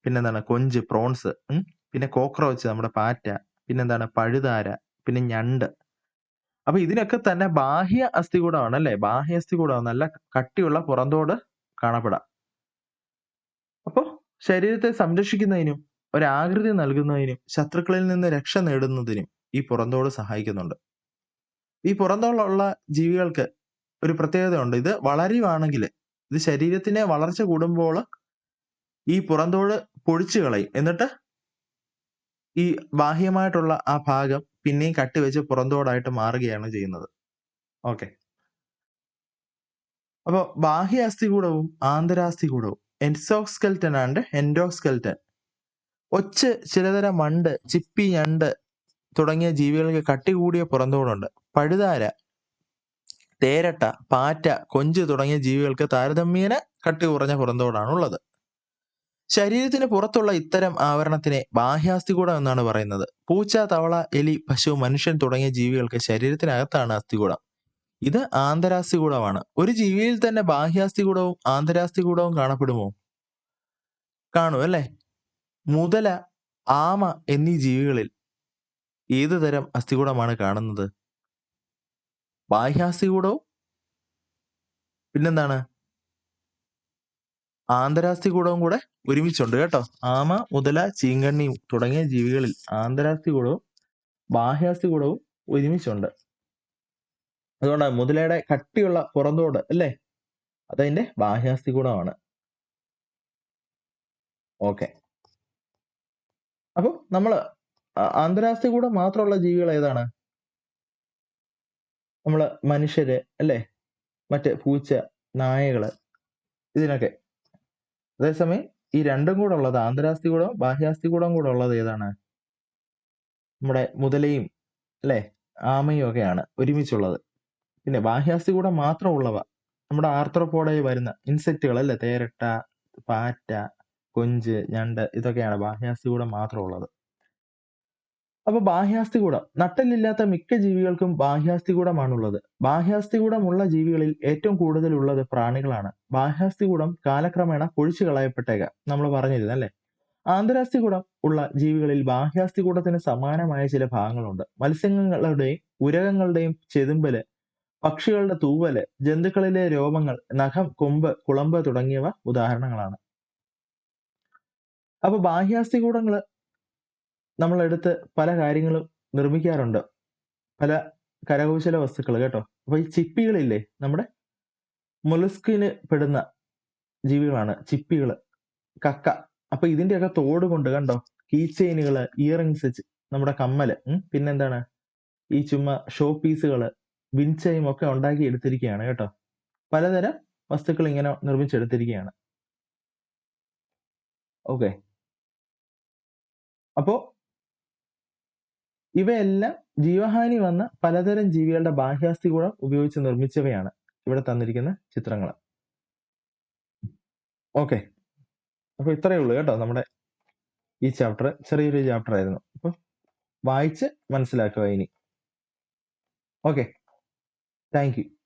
പിന്നെന്താണ് കൊഞ്ച് പ്രോൺസ് പിന്നെ കോക്രോച്ച് നമ്മുടെ പാറ്റ പിന്നെന്താണ് പഴുതാര പിന്നെ ഞണ്ട് അപ്പൊ ഇതിനൊക്കെ തന്നെ ബാഹ്യ അസ്ഥികൂടമാണ് അല്ലെ ബാഹ്യ അസ്ഥികൂടമാണ് നല്ല കട്ടിയുള്ള പുറന്തോട് കാണപ്പെടാം. അപ്പോ ശരീരത്തെ സംരക്ഷിക്കുന്നതിനും ഒരാകൃതി നൽകുന്നതിനും ശത്രുക്കളിൽ നിന്ന് രക്ഷ നേടുന്നതിനും ഈ പുറന്തോട് സഹായിക്കുന്നുണ്ട്. ഈ പുറന്തോളുള്ള ജീവികൾക്ക് ഒരു പ്രത്യേകതയുണ്ട്. ഇത് വളരുവാണെങ്കിൽ ഇത് ശരീരത്തിന്റെ വളർച്ച കൂടുമ്പോൾ ഈ പുറന്തോട് പൊഴിച്ചു കളയും എന്നിട്ട് ഈ ബാഹ്യമായിട്ടുള്ള ആ ഭാഗം പിന്നെയും കട്ടിവെച്ച് പുറന്തോടായിട്ട് മാറുകയാണ് ചെയ്യുന്നത്. ഓക്കെ. അപ്പോൾ ബാഹ്യ അസ്ഥികൂടവും ആന്തരാസ്ഥികൂടവും എൻസോക്സ്കെൽറ്റൻ ആൻഡ് എൻഡോസ്കെൽറ്റൻ. ഒച്ച് ചിലതരം മണ്ട് ചിപ്പി ഞണ്ട് തുടങ്ങിയ ജീവികൾക്ക് കട്ടി കൂടിയ പുറന്തോടുണ്ട്. പഴുതാര തേരട്ട പാറ്റ കൊഞ്ച് തുടങ്ങിയ ജീവികൾക്ക് താരതമ്യേന കട്ടി കുറഞ്ഞ പുറന്തോടാണ് ഉള്ളത് ശരീരത്തിന് പുറത്തുള്ള ഇത്തരം ആവരണത്തിനെ ബാഹ്യാസ്ഥികൂടം എന്നാണ് പറയുന്നത്. പൂച്ച തവള എലി പശു മനുഷ്യൻ തുടങ്ങിയ ജീവികൾക്ക് ശരീരത്തിനകത്താണ് അസ്ഥികൂടം. ഇത് ആന്തരാസ്ഥികൂടമാണ്. ഒരു ജീവിയിൽ തന്നെ ബാഹ്യാസ്ഥികൂടവും ആന്തരാസ്ഥികൂടവും കാണപ്പെടുമോ? കാണും അല്ലേ? മുതല ആമ എന്നീ ജീവികളിൽ ഏതു തരം അസ്ഥികൂടമാണ് കാണുന്നത്? ബാഹ്യാസ്ഥികൂടവും? പിന്നെന്താണ്? ആന്തരാസ്ഥികൂടവും കൂടെ ഒരുമിച്ചുണ്ട് കേട്ടോ. ആമ മുതല ചീങ്കണ്ണി തുടങ്ങിയ ജീവികളിൽ ആന്തരാസ്തി കൂടവും ബാഹ്യാസ്തി കൂടവും ഒരുമിച്ചുണ്ട്. അതുകൊണ്ടാണ് മുതലയുടെ കട്ടിയുള്ള പുറന്തോട് അല്ലേ? അതതിന്റെ ബാഹ്യാസ്ഥികൂടമാണ് ഓക്കെ. അപ്പൊ നമ്മൾ ആന്തരാസ്തി കൂടം മാത്രമുള്ള ജീവികൾ ഏതാണ്? നമ്മൾ മനുഷ്യര് അല്ലേ? മറ്റ് പൂച്ച നായകൾ ഇതിനൊക്കെ അതേസമയം ഈ രണ്ടും കൂടെ ഉള്ളത് ആന്തരാസ്ഥികൂടവും ബാഹ്യാസ്ഥികൂടവും കൂടെ ഉള്ളത് ഏതാണ്? നമ്മുടെ മുതലയും അല്ലേ? ആമയും ഒക്കെയാണ് ഒരുമിച്ചുള്ളത്. പിന്നെ ബാഹ്യാസ്ഥികൂടം മാത്രമുള്ളവ നമ്മുടെ ആർത്രപ്പോടയിൽ വരുന്ന ഇൻസെക്റ്റുകൾ അല്ലേ? തേരട്ട പാറ്റ കൊഞ്ച് ഞണ്ട് ഇതൊക്കെയാണ് ബാഹ്യാസ്ഥികൂടം മാത്രമുള്ളത്. അപ്പൊ ബാഹ്യാസ്ഥികൂടം. നട്ടലില്ലാത്ത മിക്ക ജീവികൾക്കും ബാഹ്യാസ്ഥികൂടമാണുള്ളത്. ബാഹ്യാസ്ഥികൂടമുള്ള ജീവികളിൽ ഏറ്റവും കൂടുതലുള്ളത് പ്രാണികളാണ്. ബാഹ്യാസ്ഥികൂടം കാലക്രമേണ പൊഴിച്ചു കളയപ്പെട്ടേക്കാം. നമ്മൾ പറഞ്ഞിരുന്നു അല്ലെ? ആന്തരാസ്ഥികൂടം ഉള്ള ജീവികളിൽ ബാഹ്യാസ്ഥികൂടത്തിന് സമാനമായ ചില ഭാഗങ്ങളുണ്ട്. മത്സ്യങ്ങളുടെയും ഉരകങ്ങളുടെയും ചെതുമ്പൽ പക്ഷികളുടെ തൂവൽ ജന്തുക്കളിലെ രോമങ്ങൾ നഖം കൊമ്പ് കുളമ്പ് തുടങ്ങിയവ ഉദാഹരണങ്ങളാണ്. അപ്പൊ ബാഹ്യാസ്ഥികൂടങ്ങൾ നമ്മളെടുത്ത് പല കാര്യങ്ങളും നിർമ്മിക്കാറുണ്ട്. പല കരകൗശല വസ്തുക്കൾ കേട്ടോ. അപ്പൊ ഈ ചിപ്പികളില്ലേ നമ്മുടെ മുലസ്കിന് പെടുന്ന ജീവികളാണ് ചിപ്പികൾ കക്ക. അപ്പൊ ഇതിന്റെയൊക്കെ തോട് കൊണ്ട് കണ്ടോ കീ ചെയിനുകൾ ഇയറിങ്സ് നമ്മുടെ കമ്മൽ പിന്നെന്താണ്? ഈ ചുമ്മാ ഷോ പീസുകൾ വിൻചയും ഒക്കെ ഉണ്ടാക്കി എടുത്തിരിക്കുകയാണ് കേട്ടോ. പലതരം വസ്തുക്കൾ ഇങ്ങനെ നിർമ്മിച്ചെടുത്തിരിക്കുകയാണ് ഓക്കെ. അപ്പോ ഇവയെല്ലാം ജീവഹാനി വന്ന പലതരം ജീവികളുടെ ബാഹ്യാസ്ഥി ബാഹ്യാസ്ഥികൂടം ഉപയോഗിച്ച് നിർമ്മിച്ചവയാണ് ഇവിടെ തന്നിരിക്കുന്ന ചിത്രങ്ങൾ. ഓക്കെ. അപ്പൊ ഇത്രയേ ഉള്ളൂ കേട്ടോ നമ്മുടെ ഈ ചാപ്റ്റർ ചെറിയൊരു ചാപ്റ്റർ ആയിരുന്നു. അപ്പൊ വായിച്ച് മനസ്സിലാക്കുക ഇനി. ഓക്കെ. Thank you